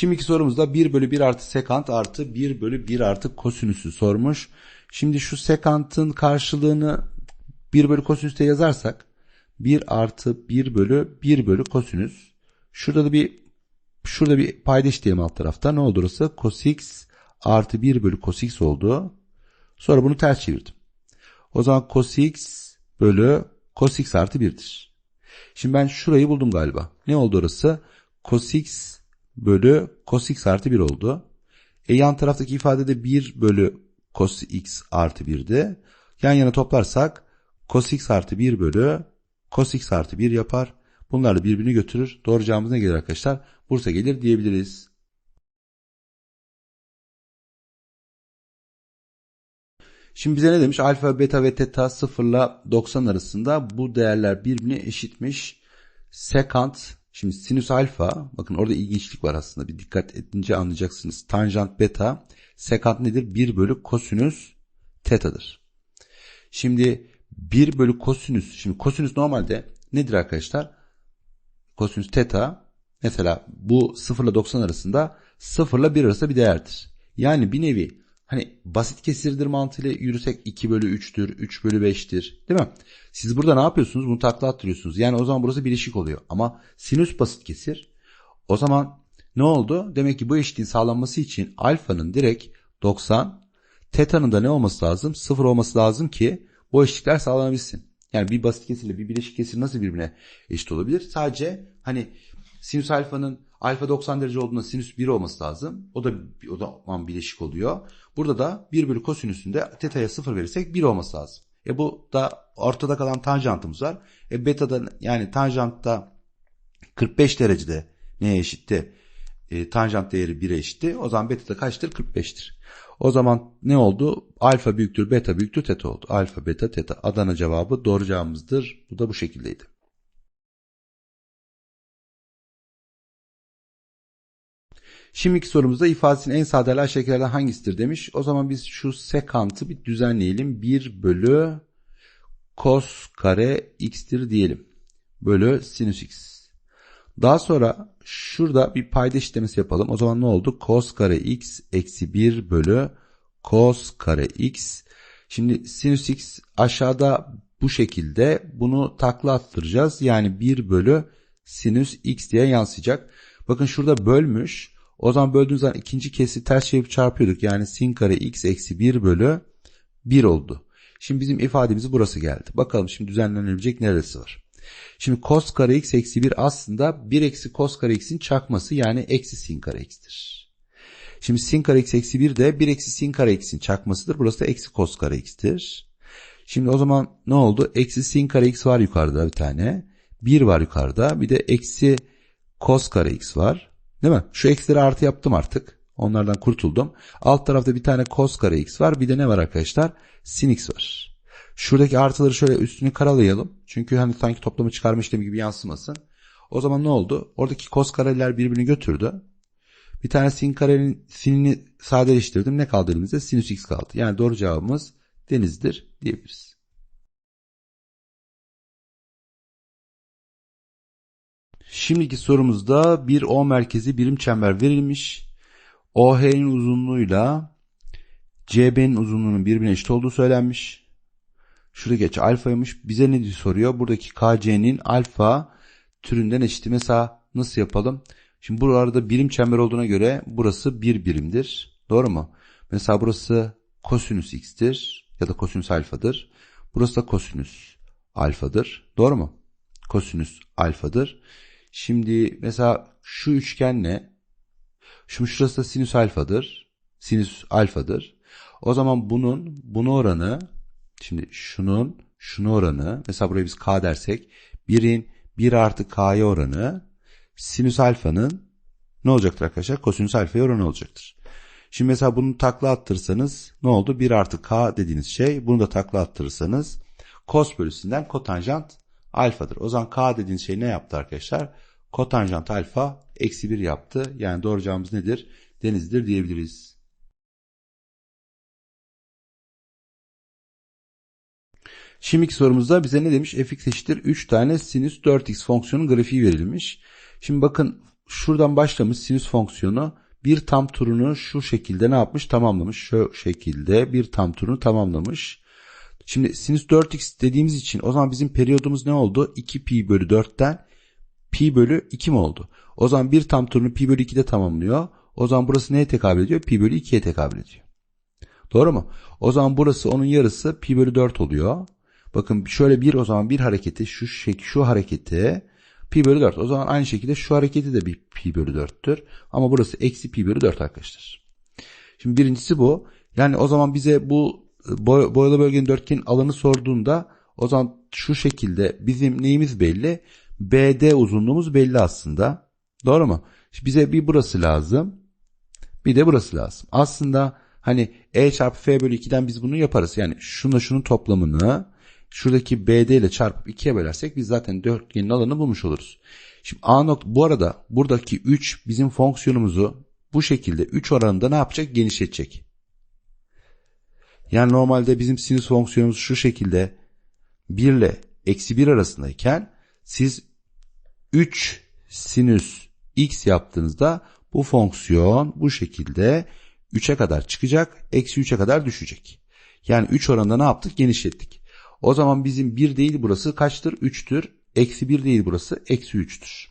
Şimdiki sorumuzda 1 bölü 1 artı sekant artı 1 bölü 1 artı kosinüsü sormuş. Şimdi şu sekantın karşılığını 1 bölü kosinüste yazarsak 1 artı 1 bölü 1 bölü kosinüs. Şurada da bir şurada bir payda işleyelim alt tarafta. Ne oldu orası? Cos x artı 1 bölü cos x oldu. Sonra bunu ters çevirdim. O zaman cos x bölü cos x artı 1'dir. Şimdi ben şurayı buldum galiba. Ne oldu orası? Cos x bölü cos x artı 1 oldu. E yan taraftaki ifadede 1 bölü cos x artı 1'di. Yan yana toplarsak cos x artı 1 bölü cos x artı 1 yapar. Bunlar da birbirini götürür. Doğru cevabımız ne gelir arkadaşlar? Bursa gelir diyebiliriz. Şimdi bize ne demiş? Alfa, beta ve teta 0 ile 90 arasında bu değerler birbirine eşitmiş. Sekant, şimdi sinüs alfa, bakın orada ilginçlik var aslında. Bir dikkat edince anlayacaksınız. Tanjant beta, sekant nedir? 1 bölü kosinüs teta'dır. Şimdi 1 bölü kosinüs, şimdi kosinüs normalde nedir arkadaşlar? Kosinüs teta, mesela bu 0 ile 90 arasında 0 ile 1 arasında bir değerdir. Yani bir nevi Hani basit kesirdir mantığıyla yürüsek 2 bölü 3'tür, 3 bölü 5'tir değil mi? Siz burada ne yapıyorsunuz? Bunu takla attırıyorsunuz. Yani o zaman burası bileşik oluyor. Ama sinüs basit kesir. O zaman ne oldu? Demek ki bu eşitliğin sağlanması için alfanın direkt 90, teta'nın da ne olması lazım? 0 olması lazım ki bu eşitlikler sağlanabilsin. Yani bir basit kesirle bir bileşik kesir nasıl birbirine eşit olabilir? Sadece hani sinüs alfanın alfa 90 derece olduğunda sinüs 1 olması lazım. O da o zaman bileşik oluyor. Burada da 1 bölü kosinüsünde teta'ya 0 verirsek 1 olması lazım. E bu da ortada kalan tanjantımız var. E beta'da yani tanjantta 45 derecede neye eşitti? E, tanjant değeri 1'e eşitti. O zaman beta'da kaçtır? 45'tir. O zaman ne oldu? Alfa büyüktür, beta büyüktür, teta oldu. Alfa, beta, teta. Adana cevabı doğru cevabımızdır. Bu da bu şekildeydi. Şimdiki sorumuzda ifadesinin en sadeleşen şekillerden hangisidir demiş. O zaman biz şu sekantı bir düzenleyelim. 1 bölü cos kare x'tir diyelim. Bölü sinüs x. Daha sonra şurada bir payda işlemesi yapalım. O zaman ne oldu? Cos kare x eksi 1 bölü cos kare x. Şimdi sinüs x aşağıda bu şekilde bunu takla attıracağız. Yani 1 bölü sinüs x diye yansıyacak. Bakın şurada bölmüş. O zaman böldüğümüz zaman ikinci kesi ters çevirip çarpıyorduk. Yani sin kare x eksi 1 bölü 1 oldu. Şimdi bizim ifademiz burası geldi. Bakalım şimdi düzenlenebilecek neresi var? Şimdi cos kare x eksi 1 aslında 1 eksi cos kare x'in çakması yani eksi sin kare x'tir. Şimdi sin kare x eksi 1 de 1 eksi sin kare x'in çakmasıdır. Burası da eksi cos kare x'tir. Şimdi o zaman ne oldu? Eksi sin kare x var yukarıda bir tane. 1 var yukarıda. Bir de eksi cos kare x var. Değil mi? Şu eksileri artı yaptım artık. Onlardan kurtuldum. Alt tarafta bir tane cos kare x var. Bir de ne var arkadaşlar? Sin x var. Şuradaki artıları şöyle üstünü karalayalım. Çünkü hani sanki toplamı çıkarma işlemi gibi yansımasın. O zaman ne oldu? Oradaki cos kareler birbirini götürdü. Bir tane sin karenin sinini sadeleştirdim. Ne kaldı elimizde? Sinüs x kaldı. Yani doğru cevabımız denizdir diyebiliriz. Şimdiki sorumuzda bir O merkezi birim çember verilmiş. OH'nin uzunluğuyla CB'nin uzunluğunun birbirine eşit olduğu söylenmiş. Şurada geç alfaymış. Bize ne diye soruyor? Buradaki KC'nin alfa türünden eşiti. Mesela nasıl yapalım? Şimdi buralarda birim çember olduğuna göre burası bir birimdir. Doğru mu? Mesela burası kosinüs x'tir ya da kosinüs alfadır. Burası da kosinüs alfadır. Doğru mu? Kosinüs alfadır. Şimdi mesela şu üçgen ne? Şu şurası da sinüs alfadır. Sinüs alfadır. O zaman bunun bunu oranı şimdi şunun şunu oranı mesela buraya biz k dersek 1'in 1 artı k'ya oranı sinüs alfanın ne olacaktır arkadaşlar? Kosinüs alfaya oranı olacaktır. Şimdi mesela bunu takla attırırsanız ne oldu? 1 artı k dediğiniz şey bunu da takla attırırsanız cos bölüsünden kotanjant alfadır. O zaman k dediğiniz şey ne yaptı arkadaşlar? Kotanjant alfa eksi 1 yaptı. Yani doğru cevabımız nedir? Denizdir diyebiliriz. Şimdiki sorumuzda bize ne demiş? fx eşittir 3 tane sinüs 4x fonksiyonun grafiği verilmiş. Şimdi bakın şuradan başlamış sinüs fonksiyonu bir tam turunu şu şekilde ne yapmış? Tamamlamış. Şu şekilde bir tam turunu tamamlamış. Şimdi sinüs 4x dediğimiz için o zaman bizim periyodumuz ne oldu? 2 pi bölü 4'ten pi bölü 2 mi oldu? O zaman bir tam turunu pi bölü 2'de tamamlıyor. O zaman burası neye tekabül ediyor? Pi bölü 2'ye tekabül ediyor. Doğru mu? O zaman burası onun yarısı pi bölü 4 oluyor. Bakın şöyle bir o zaman bir hareketi şu şek şu hareketi pi bölü 4. O zaman aynı şekilde şu hareketi de bir pi bölü 4'tür. Ama burası eksi pi bölü 4 arkadaşlar. Şimdi birincisi bu. Yani o zaman bize bu boy, boyalı bölgenin dörtgenin alanı sorduğunda o zaman şu şekilde bizim neyimiz belli? BD uzunluğumuz belli aslında. Doğru mu? Şimdi bize bir burası lazım. Bir de burası lazım. Aslında hani E çarpı F bölü 2'den biz bunu yaparız. Yani şunla şunun toplamını şuradaki BD ile çarpıp 2'ye bölersek biz zaten dörtgenin alanını bulmuş oluruz. Şimdi A nokta bu arada buradaki 3 bizim fonksiyonumuzu bu şekilde 3 oranında ne yapacak? Genişletecek. Yani normalde bizim sinüs fonksiyonumuz şu şekilde 1 ile eksi 1 arasındayken siz 3 sinüs x yaptığınızda bu fonksiyon bu şekilde 3'e kadar çıkacak. Eksi 3'e kadar düşecek. Yani 3 oranında ne yaptık? Genişlettik. O zaman bizim 1 değil burası kaçtır? 3'tür. Eksi 1 değil burası. Eksi 3'tür.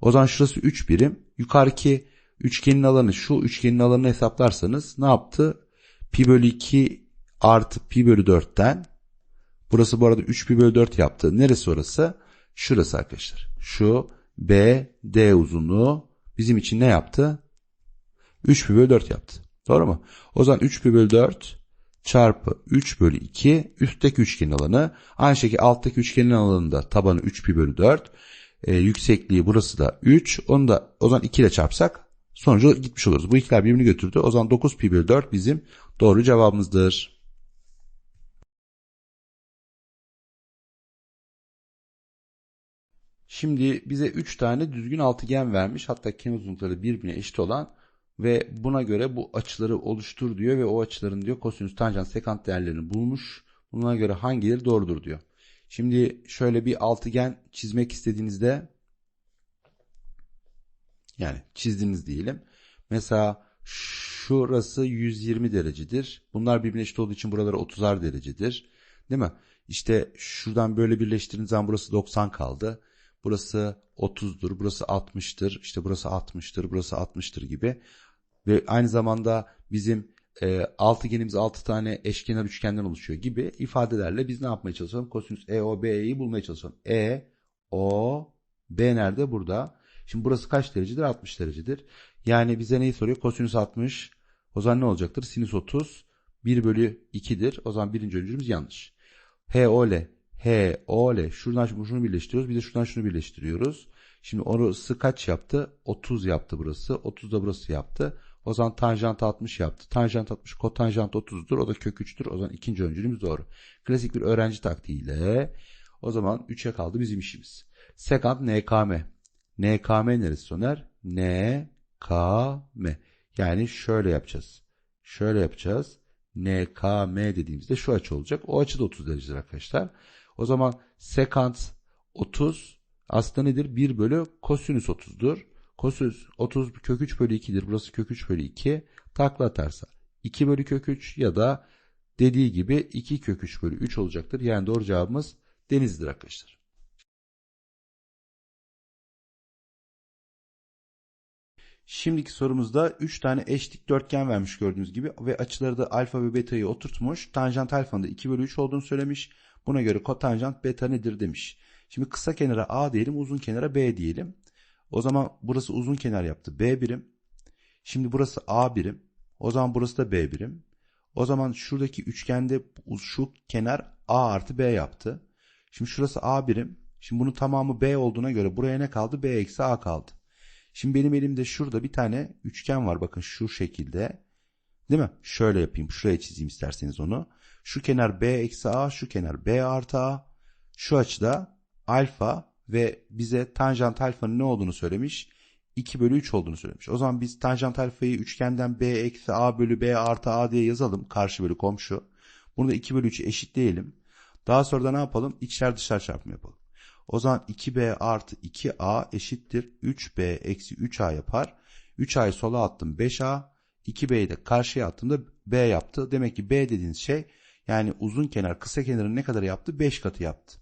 O zaman şurası 3 birim. Yukarıki üçgenin alanı şu üçgenin alanını hesaplarsanız ne yaptı? Pi bölü 2 artı pi bölü 4'ten burası bu arada 3 pi bölü 4 yaptı. Neresi orası? Şurası arkadaşlar. Şu B, D uzunluğu bizim için ne yaptı? 3 pi bölü 4 yaptı. Doğru mu? O zaman 3 pi bölü 4 çarpı 3 bölü 2 üstteki üçgenin alanı. Aynı şekilde alttaki üçgenin alanında tabanı 3 pi bölü 4. E, yüksekliği burası da 3. Onu da o zaman 2 ile çarpsak sonucu gitmiş oluruz. Bu ikiler birbirini götürdü. O zaman 9 pi bölü 4 bizim doğru cevabımızdır. Şimdi bize 3 tane düzgün altıgen vermiş. Hatta kenar uzunlukları birbirine eşit olan ve buna göre bu açıları oluştur diyor ve o açıların diyor kosinüs, tanjant, sekant değerlerini bulmuş. Buna göre hangileri doğrudur diyor. Şimdi şöyle bir altıgen çizmek istediğinizde yani çizdiniz diyelim. Mesela şurası 120 derecedir. Bunlar birbirine eşit olduğu için buraları 30'ar derecedir. Değil mi? İşte şuradan böyle birleştirdiğiniz zaman burası 90 kaldı. Burası 30'dur, burası 60'tır, işte burası 60'tır, burası 60'tır gibi. Ve aynı zamanda bizim e, altıgenimiz 6 tane eşkenar üçgenden oluşuyor gibi ifadelerle biz ne yapmaya çalışalım? Kosinüs EOB'yi bulmaya çalışalım. E, O, B nerede? Burada. Şimdi burası kaç derecedir? 60 derecedir. Yani bize neyi soruyor? Kosinüs 60. O zaman ne olacaktır? Sinüs 30. 1 bölü 2'dir. O zaman birinci öncülümüz yanlış. HO ile HO ile şuradan şunu birleştiriyoruz. Bir de şuradan şunu birleştiriyoruz. Şimdi orası kaç yaptı? 30 yaptı burası. 30 da burası yaptı. O zaman tanjant 60 yaptı. Tanjant 60 kotanjant 30'dur. O da kök 3'tür. O zaman ikinci öncülümüz doğru. Klasik bir öğrenci taktiğiyle o zaman 3'e kaldı bizim işimiz. Sekant NKM. NKM neresi Soner? NKM. Yani şöyle yapacağız. Şöyle yapacağız. NKM dediğimizde şu açı olacak. O açı da 30 derecedir arkadaşlar. O zaman sekant 30 aslında nedir? 1 bölü kosinüs 30'dur. Kosinüs 30 kök 3 bölü 2'dir. Burası kök 3 bölü 2. Takla atarsa 2 bölü kök 3 ya da dediği gibi 2 kök 3 bölü 3 olacaktır. Yani doğru cevabımız denizdir arkadaşlar. Şimdiki sorumuzda 3 tane eş dikdörtgen vermiş gördüğünüz gibi ve açıları da alfa ve beta'yı oturtmuş. Tanjant alfanın da 2 bölü 3 olduğunu söylemiş. Buna göre kotanjant beta nedir demiş. Şimdi kısa kenara A diyelim uzun kenara B diyelim. O zaman burası uzun kenar yaptı. B birim. Şimdi burası A birim. O zaman burası da B birim. O zaman şuradaki üçgende şu kenar A artı B yaptı. Şimdi şurası A birim. Şimdi bunun tamamı B olduğuna göre buraya ne kaldı? B eksi A kaldı. Şimdi benim elimde şurada bir tane üçgen var. Bakın şu şekilde. Değil mi? Şöyle yapayım. Şuraya çizeyim isterseniz onu. Şu kenar B eksi A. Şu kenar B artı A. Şu açıda alfa ve bize tanjant alfanın ne olduğunu söylemiş? 2 bölü 3 olduğunu söylemiş. O zaman biz tanjant alfayı üçgenden b eksi a bölü b artı a diye yazalım. Karşı bölü komşu. Bunu da 2 bölü 3'ü eşitleyelim. Daha sonra da ne yapalım? İçler dışlar çarpımı yapalım. O zaman 2b artı 2a eşittir 3b eksi 3a yapar. 3a'yı sola attım 5a. 2b'yi de karşıya attığımda b yaptı. Demek ki b dediğiniz şey yani uzun kenar kısa kenarın ne kadar yaptı? 5 katı yaptı.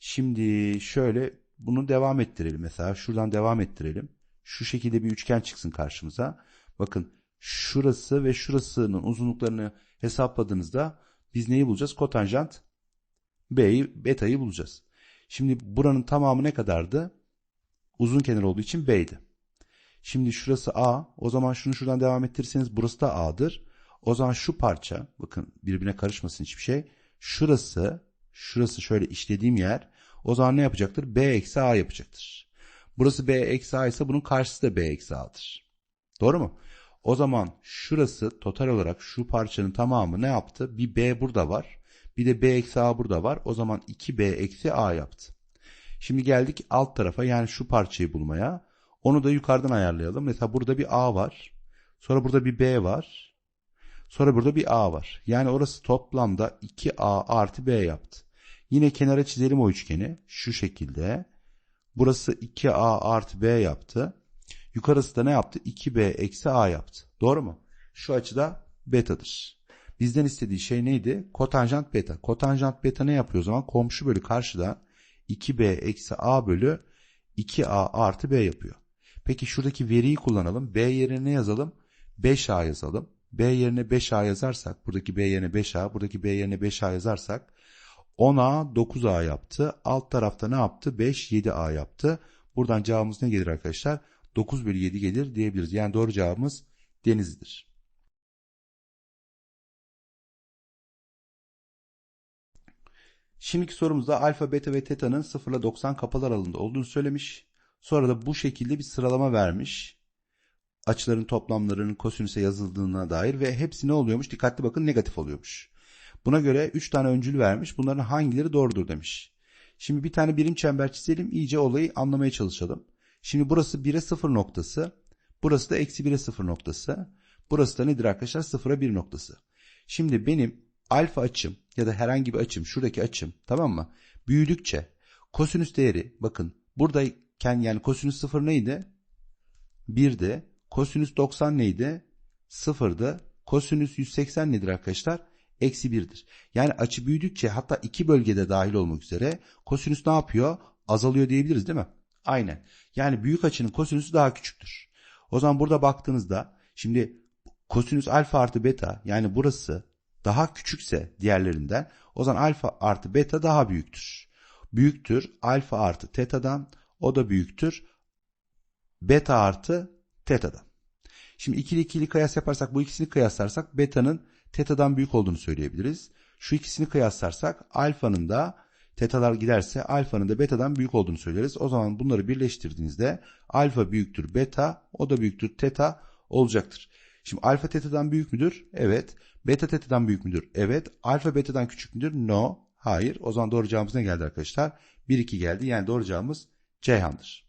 Şimdi şöyle bunu devam ettirelim. Mesela şuradan devam ettirelim. Şu şekilde bir üçgen çıksın karşımıza. Bakın şurası ve şurasının uzunluklarını hesapladığınızda biz neyi bulacağız? Kotanjant B'yi, beta'yı bulacağız. Şimdi buranın tamamı ne kadardı? Uzun kenar olduğu için B'ydi. Şimdi şurası A. O zaman şunu şuradan devam ettirirseniz burası da A'dır. O zaman şu parça bakın birbirine karışmasın hiçbir şey. Şurası şurası şöyle işlediğim yer o zaman ne yapacaktır? B eksi A yapacaktır. Burası B eksi A ise bunun karşısı da B eksi A'dır. Doğru mu? O zaman şurası total olarak şu parçanın tamamı ne yaptı? Bir B burada var. Bir de B eksi A burada var. O zaman 2B eksi A yaptı. Şimdi geldik alt tarafa yani şu parçayı bulmaya. Onu da yukarıdan ayarlayalım. Mesela burada bir A var. Sonra burada bir B var. Sonra burada bir A var. Yani orası toplamda 2A artı B yaptı. Yine kenara çizelim o üçgeni. Şu şekilde. Burası 2A artı B yaptı. Yukarısı da ne yaptı? 2B eksi A yaptı. Doğru mu? Şu açıda betadır. Bizden istediği şey neydi? Kotanjant beta. Kotanjant beta ne yapıyor o zaman? Komşu bölü karşıda 2B eksi A bölü 2A artı B yapıyor. Peki şuradaki veriyi kullanalım. B yerine ne yazalım? 5A yazalım. B yerine 5A yazarsak, buradaki B yerine 5A, buradaki B yerine 5A yazarsak 10A 9A yaptı. Alt tarafta ne yaptı? 5 7A yaptı. Buradan cevabımız ne gelir arkadaşlar? 9 bölü 7 gelir diyebiliriz. Yani doğru cevabımız denizdir. Şimdiki sorumuzda alfa, beta ve teta'nın 0 ile 90 kapalı aralığında olduğunu söylemiş. Sonra da bu şekilde bir sıralama vermiş. Açıların toplamlarının kosinüse yazıldığına dair ve hepsi ne oluyormuş? Dikkatli bakın negatif oluyormuş. Buna göre 3 tane öncül vermiş. Bunların hangileri doğrudur demiş. Şimdi bir tane birim çember çizelim. iyice olayı anlamaya çalışalım. Şimdi burası 1'e 0 noktası. Burası da eksi 1'e 0 noktası. Burası da nedir arkadaşlar? 0'a 1 noktası. Şimdi benim alfa açım ya da herhangi bir açım şuradaki açım tamam mı? Büyüdükçe kosinüs değeri bakın buradayken yani kosinüs 0 neydi? 1'di. Kosinüs 90 neydi? 0'dı. Kosinüs 180 nedir arkadaşlar? Eksi 1'dir. Yani açı büyüdükçe hatta iki bölgede dahil olmak üzere kosinüs ne yapıyor? Azalıyor diyebiliriz değil mi? Aynen. Yani büyük açının kosinüsü daha küçüktür. O zaman burada baktığınızda şimdi kosinüs alfa artı beta yani burası daha küçükse diğerlerinden o zaman alfa artı beta daha büyüktür. Büyüktür alfa artı teta'dan o da büyüktür beta artı teta'dan. Şimdi ikili ikili kıyas yaparsak bu ikisini kıyaslarsak beta'nın teta'dan büyük olduğunu söyleyebiliriz. Şu ikisini kıyaslarsak alfanın da tetalar giderse alfanın da beta'dan büyük olduğunu söyleriz. O zaman bunları birleştirdiğinizde alfa büyüktür beta o da büyüktür teta olacaktır. Şimdi alfa teta'dan büyük müdür? Evet. Beta teta'dan büyük müdür? Evet. Alfa beta'dan küçük müdür? No. Hayır. O zaman doğru cevabımız ne geldi arkadaşlar? 1 2 geldi. Yani doğru cevabımız Ceyhan'dır.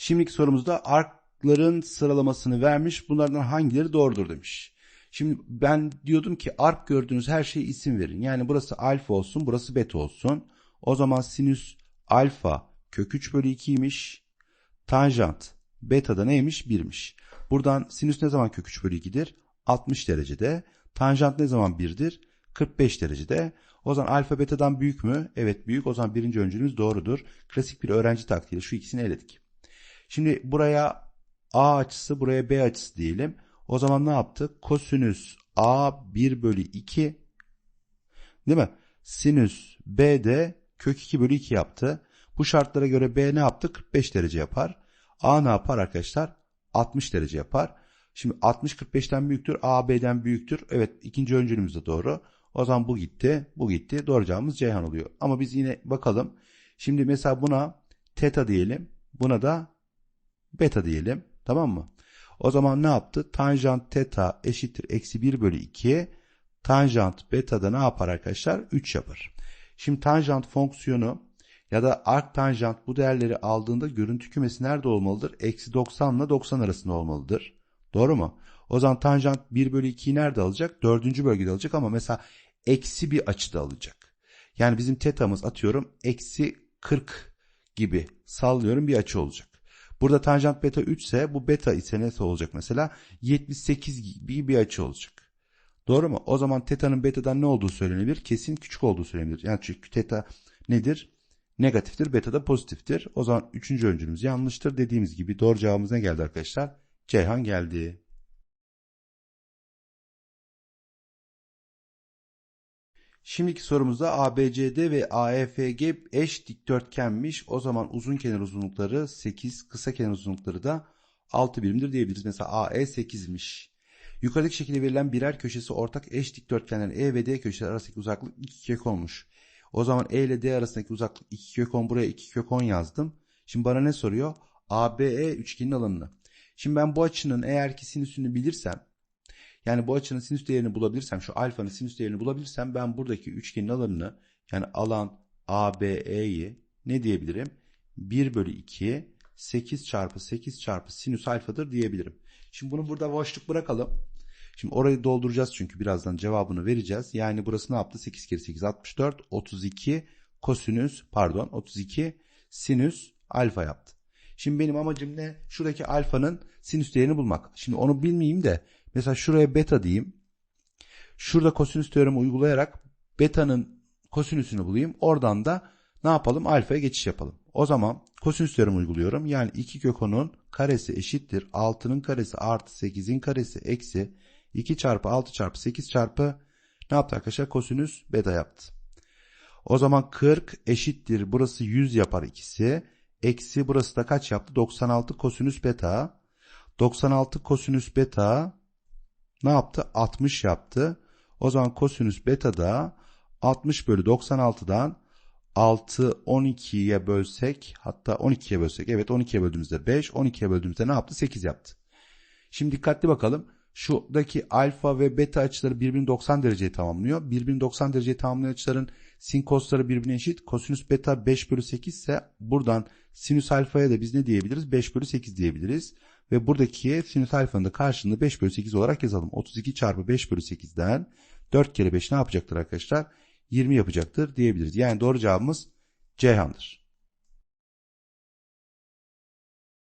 Şimdiki sorumuzda arkların sıralamasını vermiş. Bunlardan hangileri doğrudur demiş. Şimdi ben diyordum ki ark gördüğünüz her şeye isim verin. Yani burası alfa olsun, burası beta olsun. O zaman sinüs alfa kök 3 bölü 2'ymiş. Tanjant beta da neymiş? 1'miş. Buradan sinüs ne zaman kök 3 bölü 2'dir? 60 derecede. Tanjant ne zaman 1'dir? 45 derecede. O zaman alfa beta'dan büyük mü? Evet büyük. O zaman birinci öncülümüz doğrudur. Klasik bir öğrenci taktiğiyle şu ikisini eledik. Şimdi buraya A açısı, buraya B açısı diyelim. O zaman ne yaptı? Kosinüs A 1 bölü 2 değil mi? Sinüs B de kök 2 bölü 2 yaptı. Bu şartlara göre B ne yaptı? 45 derece yapar. A ne yapar arkadaşlar? 60 derece yapar. Şimdi 60 45'ten büyüktür. A B'den büyüktür. Evet ikinci öncülümüz de doğru. O zaman bu gitti. Bu gitti. Doğru cevabımız Ceyhan oluyor. Ama biz yine bakalım. Şimdi mesela buna teta diyelim. Buna da beta diyelim. Tamam mı? O zaman ne yaptı? Tanjant teta eşittir eksi 1 bölü 2. Tanjant beta da ne yapar arkadaşlar? 3 yapar. Şimdi tanjant fonksiyonu ya da arc tanjant bu değerleri aldığında görüntü kümesi nerede olmalıdır? Eksi 90 ile 90 arasında olmalıdır. Doğru mu? O zaman tanjant 1 bölü 2'yi nerede alacak? Dördüncü bölgede alacak ama mesela eksi bir açıda alacak. Yani bizim tetamız atıyorum eksi 40 gibi sallıyorum bir açı olacak. Burada tanjant beta 3 ise bu beta ise ne olacak mesela? 78 gibi bir açı olacak. Doğru mu? O zaman teta'nın beta'dan ne olduğu söylenebilir? Kesin küçük olduğu söylenebilir. Yani çünkü teta nedir? Negatiftir. Beta da pozitiftir. O zaman üçüncü öncülümüz yanlıştır. Dediğimiz gibi doğru cevabımız ne geldi arkadaşlar? Ceyhan geldi. Şimdiki sorumuzda ABCD ve AEFG eş dikdörtgenmiş. O zaman uzun kenar uzunlukları 8, kısa kenar uzunlukları da 6 birimdir diyebiliriz. Mesela AE 8'miş. Yukarıdaki şekilde verilen birer köşesi ortak eş dikdörtgenlerin E ve D köşeleri arasındaki uzaklık 2 kök olmuş. O zaman E ile D arasındaki uzaklık 2 kök 10 buraya 2 kök 10 yazdım. Şimdi bana ne soruyor? ABE üçgenin alanını. Şimdi ben bu açının eğer ki sinüsünü bilirsem yani bu açının sinüs değerini bulabilirsem şu alfanın sinüs değerini bulabilirsem ben buradaki üçgenin alanını yani alan ABE'yi ne diyebilirim? 1 bölü 2 8 çarpı 8 çarpı sinüs alfadır diyebilirim. Şimdi bunu burada boşluk bırakalım. Şimdi orayı dolduracağız çünkü birazdan cevabını vereceğiz. Yani burası ne yaptı? 8 kere 8 64 32 kosinüs pardon 32 sinüs alfa yaptı. Şimdi benim amacım ne? Şuradaki alfanın sinüs değerini bulmak. Şimdi onu bilmeyeyim de mesela şuraya beta diyeyim. Şurada kosinüs teoremi uygulayarak beta'nın kosinüsünü bulayım. Oradan da ne yapalım? Alfaya geçiş yapalım. O zaman kosinüs teoremi uyguluyorum. Yani 2 kök 10'un karesi eşittir. 6'nın karesi artı 8'in karesi eksi 2 çarpı 6 çarpı 8 çarpı ne yaptı arkadaşlar? Kosinüs beta yaptı. O zaman 40 eşittir. Burası 100 yapar ikisi. Eksi burası da kaç yaptı? 96 kosinüs beta. 96 kosinüs beta ne yaptı? 60 yaptı. O zaman kosinüs beta da 60 bölü 96'dan 6 12'ye bölsek hatta 12'ye bölsek evet 12'ye böldüğümüzde 5 12'ye böldüğümüzde ne yaptı? 8 yaptı. Şimdi dikkatli bakalım. Şuradaki alfa ve beta açıları birbirini 90 dereceye tamamlıyor. Birbirini 90 dereceye tamamlayan açıların sin kosları birbirine eşit. Kosinüs beta 5 bölü 8 ise buradan sinüs alfaya da biz ne diyebiliriz? 5 bölü 8 diyebiliriz. Ve buradaki sinüs alfanın da karşılığını 5 bölü 8 olarak yazalım. 32 çarpı 5 bölü 8'den 4 kere 5 ne yapacaktır arkadaşlar? 20 yapacaktır diyebiliriz. Yani doğru cevabımız Ceyhan'dır.